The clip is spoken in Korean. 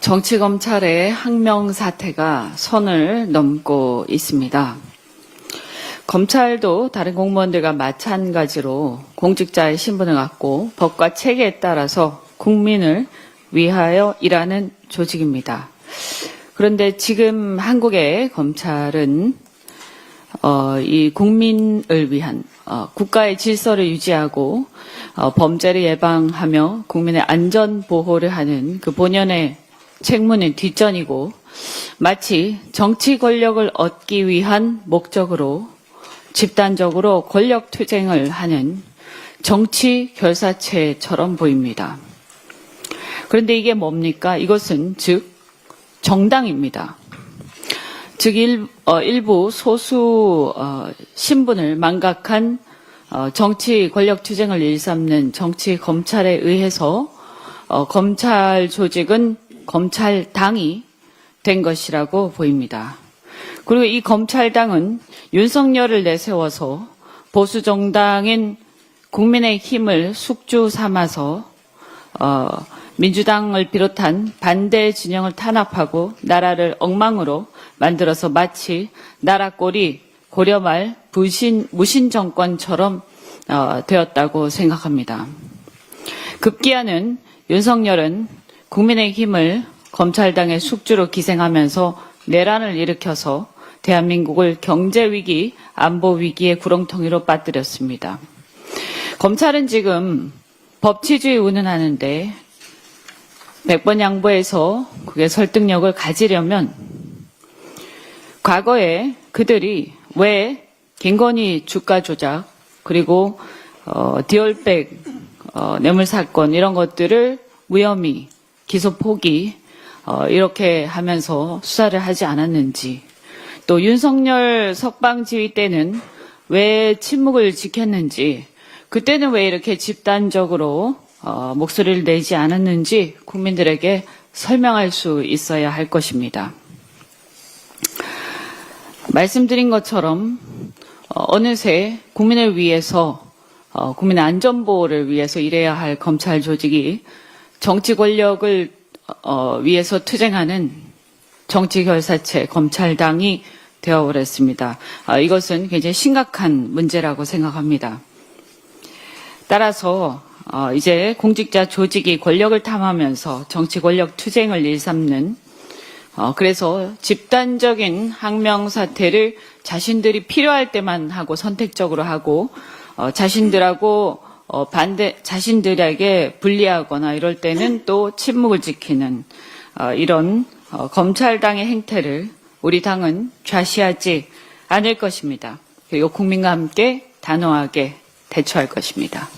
정치 검찰의 항명 사태가 선을 넘고 있습니다. 검찰도 다른 공무원들과 마찬가지로 공직자의 신분을 갖고 법과 체계에 따라서 국민을 위하여 일하는 조직입니다. 그런데 지금 한국의 검찰은 어, 이 국민을 위한 어, 국가의 질서를 유지하고 어, 범죄를 예방하며 국민의 안전 보호를 하는 그 본연의 책무는 뒷전이고 마치 정치 권력을 얻기 위한 목적으로 집단적으로 권력 투쟁을 하는 정치 결사체처럼 보입니다. 그런데 이게 뭡니까? 이것은 즉 정당입니다. 즉 일, 어, 일부 소수 어, 신분을 망각한 어, 정치 권력 투쟁을 일삼는 정치 검찰에 의해서 어, 검찰 조직은 검찰당이 된 것이라고 보입니다. 그리고 이 검찰당은 윤석열을 내세워서 보수 정당인 국민의 힘을 숙주 삼아서 어, 민주당을 비롯한 반대 진영을 탄압하고 나라를 엉망으로 만들어서 마치 나라 꼴이 고려 말 부신, 무신 정권처럼 어, 되었다고 생각합니다. 급기야는 윤석열은 국민의 힘을 검찰당의 숙주로 기생하면서 내란을 일으켜서 대한민국을 경제 위기, 안보 위기의 구렁텅이로 빠뜨렸습니다. 검찰은 지금 법치주의 운운하는데 100번 양보해서 그게 설득력을 가지려면 과거에 그들이 왜 김건희 주가 조작 그리고 어, 디올백 어, 뇌물 사건 이런 것들을 무혐의 기소 포기 어, 이렇게 하면서 수사를 하지 않았는지 또 윤석열 석방 지휘 때는 왜 침묵을 지켰는지 그때는 왜 이렇게 집단적으로 어, 목소리를 내지 않았는지 국민들에게 설명할 수 있어야 할 것입니다. 말씀드린 것처럼 어, 어느새 국민을 위해서 어, 국민의 안전보호를 위해서 일해야 할 검찰 조직이 정치 권력을 어, 위해서 투쟁하는 정치 결사체 검찰당이 되어버렸습니다. 아, 이것은 굉장히 심각한 문제라고 생각합니다. 따라서 어, 이제 공직자 조직이 권력을 탐하면서 정치 권력 투쟁을 일삼는 어, 그래서 집단적인 항명 사태를 자신들이 필요할 때만 하고 선택적으로 하고 어, 자신들하고 어, 반대 자신들에게 불리하거나 이럴 때는 또 침묵을 지키는 어, 이런 어, 검찰당의 행태를 우리 당은 좌시하지 않을 것입니다. 그리고 국민과 함께 단호하게 대처할 것입니다.